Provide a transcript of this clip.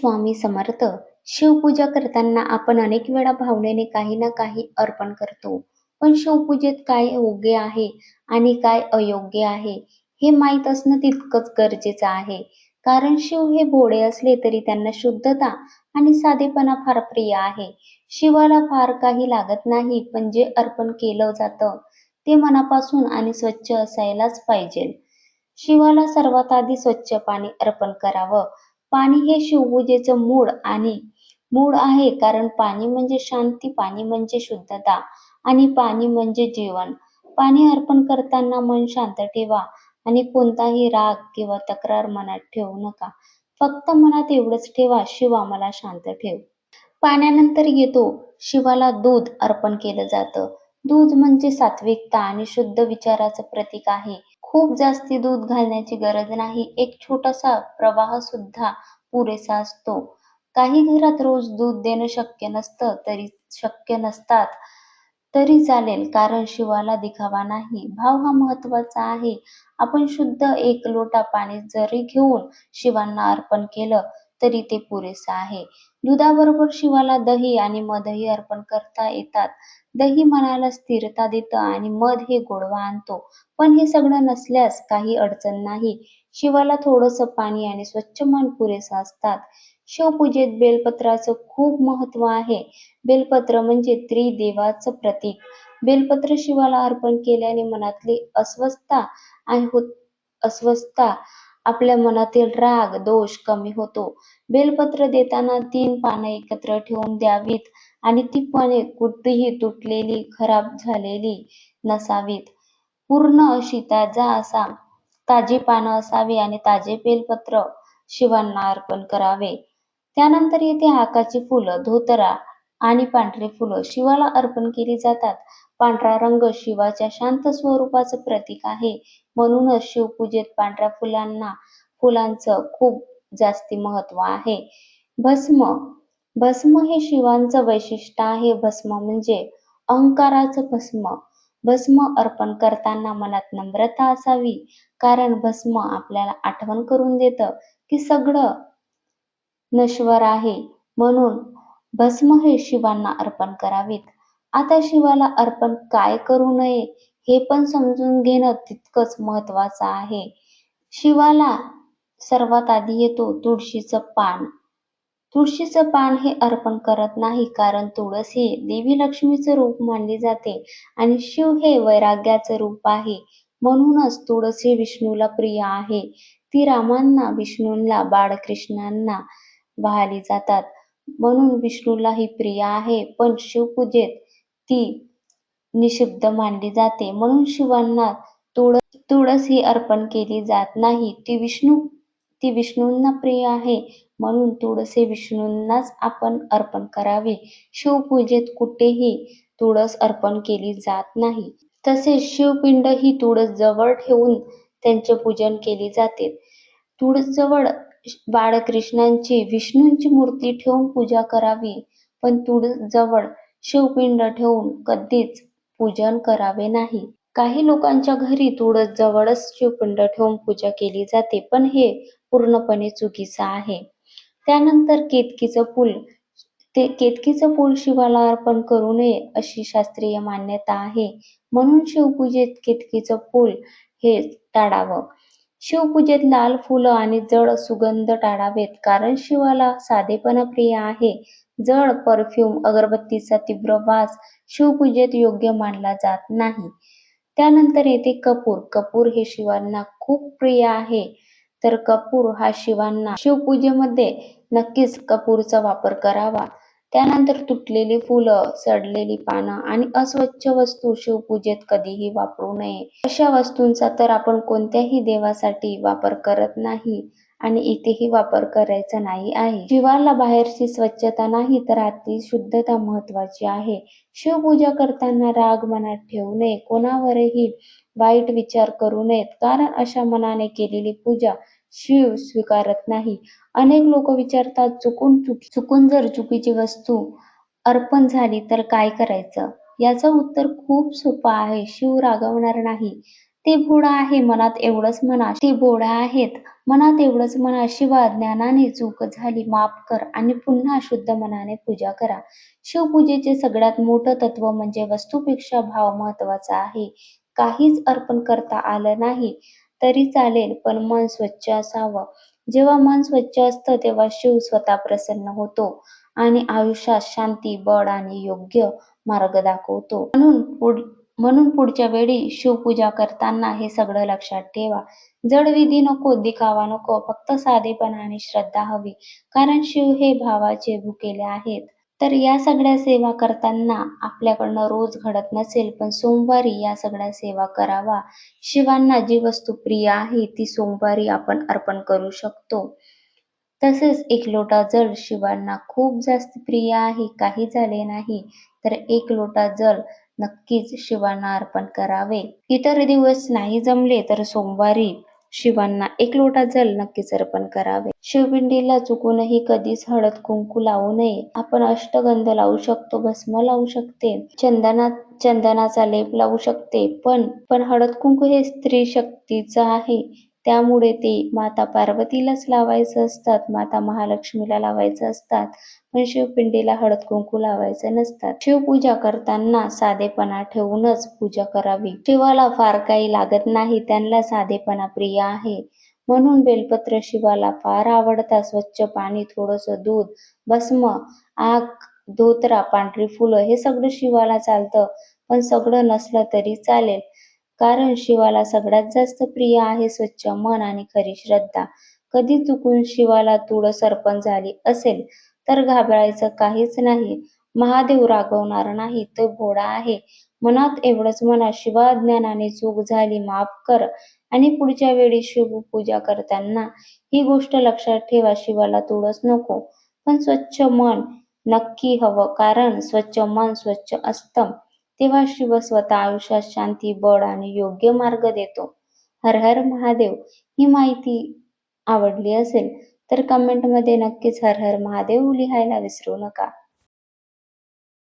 स्वामी समर्थ. शिवपूजा करताना आपण अनेक वेळा भावनेने काही ना काही अर्पण करतो. पण शिवपूजेत काय योग्य आहे आणि काय अयोग्य आहे हे माहीत असणं तितकंच गरजेचं आहे. कारण शिव हे भोळे असले तरी त्यांना शुद्धता आणि साधेपणा फार प्रिय आहे. शिवाला फार काही लागत नाही पण जे अर्पण केलं जातं ते मनापासून आणि स्वच्छ असायलाच पाहिजे. शिवाला सर्वात आधी स्वच्छ पाणी अर्पण करावं. पाणी हे शिवपूजेचं मूळ आणि मूळ आहे कारण पाणी म्हणजे शांती पाणी म्हणजे शुद्धता आणि पाणी म्हणजे जीवन पाणी अर्पण करताना मन शांत ठेवा आणि कोणताही राग किंवा तक्रार मनात ठेवू नका. फक्त मनात एवढंच ठेवा शिवा मला शांत ठेव. पाण्यानंतर येतो शिवाला दूध अर्पण केलं जातं. दूध म्हणजे सात्विकता आणि शुद्ध विचाराचं प्रतीक आहे. खूप जास्ती दूध घालण्याची गरज नाही. एक छोटासा प्रवाह सुद्धा पुरेसा असतो. काही घरात रोज दूध देणं शक्य नसतं तरी शक्य नसतात तरी चालेल कारण शिवाला दिखावा नाही. भाव हा महत्त्वाचा आहे. आपण शुद्ध एक लोटा पाणी जरी घेऊन शिवांना अर्पण केलं तरी ते पुरेसं आहे. दुधाबरोबर शिवाला दही आणि मधही अर्पण करता येतात. दही मनाला स्थिरता देतं आणि मध हे गोडवा आणतो. पण हे सगळं नसल्यास काही अडचण नाही. शिवाला थोडंसं पाणी आणि स्वच्छ मन पुरेसं असतात. शिवपूजेत बेलपत्राचं खूप महत्त्व आहे. बेलपत्र म्हणजे त्रिदेवाचं प्रतीक. बेलपत्र शिवाला अर्पण केल्याने मनातली अस्वस्थता आणि अस्वस्थता आपल्या मनातील राग दोष कमी होतो. बेलपत्र देताना तीन पानं एकत्र ठेवून द्यावीत आणि ती पाने कुठेही तुटलेली खराब झालेली नसावीत. पूर्ण अशी ताजा असा ताजी पानं असावी आणि ताजे बेलपत्र शिवांना अर्पण करावे. त्यानंतर येते आकाची फुलं धोतरा आणि पांढरे फुलं शिवाला अर्पण केली जातात. पांढरा रंग शिवाच्या शांत स्वरूपाचं प्रतीक आहे. म्हणूनच शिवपूजेत पांढऱ्या फुलांना फुलांचं खूप जास्ती महत्त्व आहे. भस्म भस्म हे शिवांचं वैशिष्ट्य आहे. भस्म म्हणजे अहंकाराचं भस्म. भस्म अर्पण करताना मनात नम्रता असावी. कारण भस्म आपल्याला आठवण करून देतं की सगळं नश्वर आहे. म्हणून भस्म हे शिवांना अर्पण करावेत. आता शिवाला अर्पण काय करू नये हे पण समजून घेणं तितकंच महत्वाचं आहे. शिवाला सर्वात आधी येतो तुळशीचं पान. तुळशीचं पान हे अर्पण करत नाही कारण तुळस ही देवी लक्ष्मीचं रूप मानली जाते आणि शिव हे वैराग्याचं रूप आहे. म्हणूनच तुळस ही विष्णूला प्रिय आहे. ती रामांना विष्णूंना बाळकृष्णांना वाहली जातात. म्हणून विष्णूला ही प्रिय आहे पण शिवपूजेत ती निषिद्ध मानली जाते. म्हणून शिवांना तुळस तुळस ही अर्पण केली जात नाही. ती विष्णू ती विष्णूंना प्रिय आहे. म्हणून तुळस हे विष्णूंनाच आपण अर्पण करावे. शिवपूजेत कुठेही तुळस अर्पण केली जात नाही. तसेच शिवपिंड ही तुळस जवळ ठेवून त्यांचे पूजन केली जाते. तुळस जवळ बाळकृष्णांची विष्णूंची मूर्ती ठेवून पूजा करावी पण तुळसजवळ शिवपिंड ठेवून कधीच पूजन करावे नाही. काही लोकांच्या घरी तुळस जवळच शिवपिंड ठेवून पूजा केली जाते पण हे पूर्णपणे चुकीचं आहे. त्यानंतर केतकीचं फूल ते केतकीचं फूल शिवाला अर्पण करू नये अशी शास्त्रीय मान्यता आहे. म्हणून शिवपूजेत केतकीचं फूल हे टाळावं. शिवपूजेत लाल फुलं आणि जड सुगंध टाळावेत. कारण शिवाला साधेपणा प्रिय आहे. जड परफ्यूम अगरबत्तीचा तीव्र वास शिवपूजेत योग्य मानला जात नाही. त्यानंतर येते कपूर. कपूर हे शिवांना खूप प्रिय आहे. तर कपूर हा शिवांना शिवपूजेमध्ये नक्कीच कपूरचा वापर करावा. त्यानंतर तुटलेली फुलं सडलेली पानं आणि अस्वच्छ वस्तू शिवपूजेत कधीही वापरू नये. अशा वस्तूंचा तर आपण कोणत्याही देवासाठी वापर करत नाही आणि इथेही वापर करायचा नाही आहे. शिवाला बाहेरची स्वच्छता नाही तर आतली शुद्धता महत्वाची आहे. शिवपूजा करताना राग मनात ठेवू नये. कोणावरही वाईट विचार करू नयेत. कारण अशा मनाने केलेली पूजा शिव स्वीकारत नाही. अनेक लोक विचारतात चुकून चुकून जर चुकीची वस्तू अर्पण झाली तर काय करायचं? याचं उत्तर खूप सोपं आहे. शिव रागवणार नाही. ते भोळा आहे मनात एवढंच म्हणा. ते भोळा आहेत. मनात एवढंच म्हणा. शिवा ज्ञानाने चूक झाली माफ कर आणि पुन्हा शुद्ध मनाने पूजा करा. शिवपूजेचे सगळ्यात मोठं तत्व म्हणजे वस्तूपेक्षा भाव महत्त्वाचा आहे. काहीच अर्पण करता आलं नाही. तरी चालेल पण मन स्वच्छ असावं. जेव्हा मन स्वच्छ असतं तेव्हा शिव स्वतः प्रसन्न होतो आणि आयुष्यात शांती बळ आणि योग्य मार्ग दाखवतो. म्हणून पुढ म्हणून पुढच्या वेळी शिवपूजा करताना हे सगळं लक्षात ठेवा. जड विधी नको दिखावा नको फक्त साधेपणा आणि श्रद्धा हवी. कारण शिव हे भावाचे भुकेले आहेत. तर या सगळ्या सेवा करताना आपल्याकडनं रोज घडत नसेल पण सोमवारी या सगळ्या सेवा करावा. शिवांना जी वस्तू प्रिय आहे ती सोमवारी आपण अर्पण करू शकतो. तसेच एक लोटा जल शिवांना खूप जास्त प्रिय आहे काही झाले नाही तर एक लोटा जल नक्कीच शिवांना अर्पण करावे. इतर दिवस नाही जमले तर सोमवारी शिवांना एक लोटा जल नक्कीच अर्पण करावे. शिवपिंडीला चुकूनही कधीच हळद कुंकू लावू नये. आपण अष्टगंध लावू शकतो भस्म लावू शकते चंदना चंदनाचा लेप लावू शकते पण पण हळद कुंकू हे स्त्री शक्तीचं आहे. त्यामुळे ते माता पार्वतीलाच लावायचं असतात माता महालक्ष्मीला लावायचं असतात पण शिवपिंडीला हळद कुंकू लावायचं नसतात. शिवपूजा करताना साधेपणा ठेवूनच पूजा करावी. शिवाला फार काही लागत नाही त्यांना साधेपणा प्रिय आहे. म्हणून बेलपत्र शिवाला फार आवडतात. स्वच्छ पाणी थोडंसं दूध भस्म आग धोतरा पांढरी फुलं हे सगळं शिवाला चालतं. पण सगळं नसलं तरी चालेल. कारण शिवाला सगळ्यात जास्त प्रिय आहे स्वच्छ मन आणि खरी श्रद्धा. कधी चुकून शिवाला तुळस सरपण झाली असेल तर घाबरायचं काहीच नाही. महादेव रागवणार नाही तो घोडा आहे. मनात एवढंच म्हणा शिवा ज्ञानाने चूक झाली माफ कर. आणि पुढच्या वेळी शिव पूजा करताना ही गोष्ट लक्षात ठेवा शिवाला तुळस नको. पण स्वच्छ मन नक्की हवं कारण स्वच्छ मन स्वच्छ असतं. तेव्हा शिव स्वतः आयुष्यात शांती बळ आणि योग्य मार्ग देतो. हर हर महादेव ही माहिती आवडली असेल तर कमेंटमध्ये नक्कीच हर हर महादेव लिहायला विसरू नका.